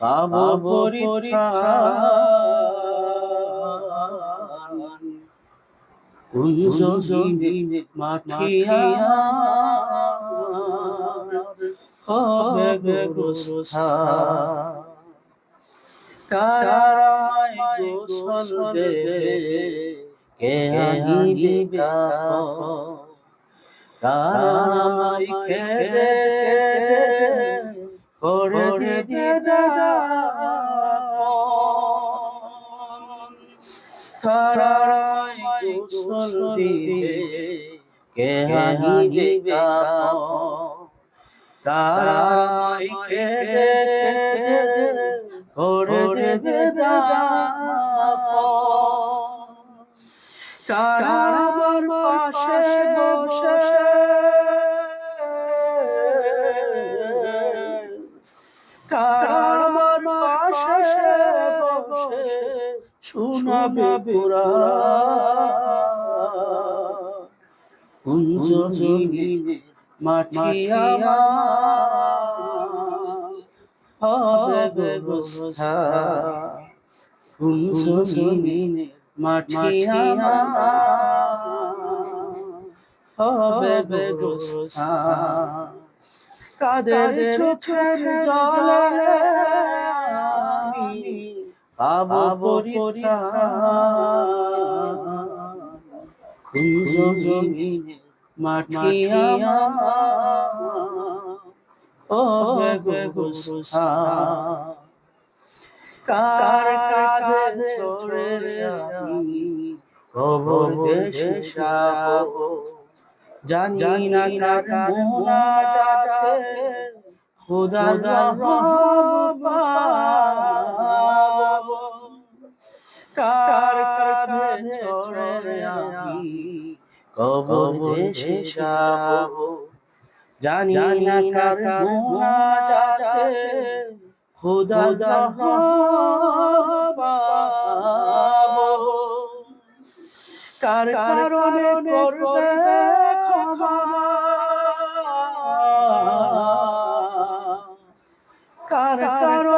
পাবো পরিত্রাণ। কোন জমিনে মাটি আমার হবে গোস্থান কারামায় গোসল দেবে। কে আনিবে কাপড় কারামাই করে দিদে কারামাই গোসল দিবে কে আনিবে কাপড় কারামাই কেঁদে করে কারামার শোনাবে পুরাণ কুঞ্জ জমিনে মাটি আমার। হবে ব্যবস্থা। কুঞ্জ জমিনে মাটি আমার। হবে ব্যবস্থা। কাদের জলে আমি পাবো পরিত্রাণ। কুঞ্জ জমিনে মাটি আমার। ব্যবস্থা কার কাঁধে ছড়ে আমি? কবর দেশে যাব। জানি না কার মোনা যাতে খুদা কার কাঁধে ছড়ে আমি কবর দেশে যাব। জানি না কার যাতে খুদা কার কারণে করবে ক্ষমা? কার কারণে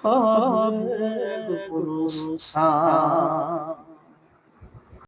হবে গোসা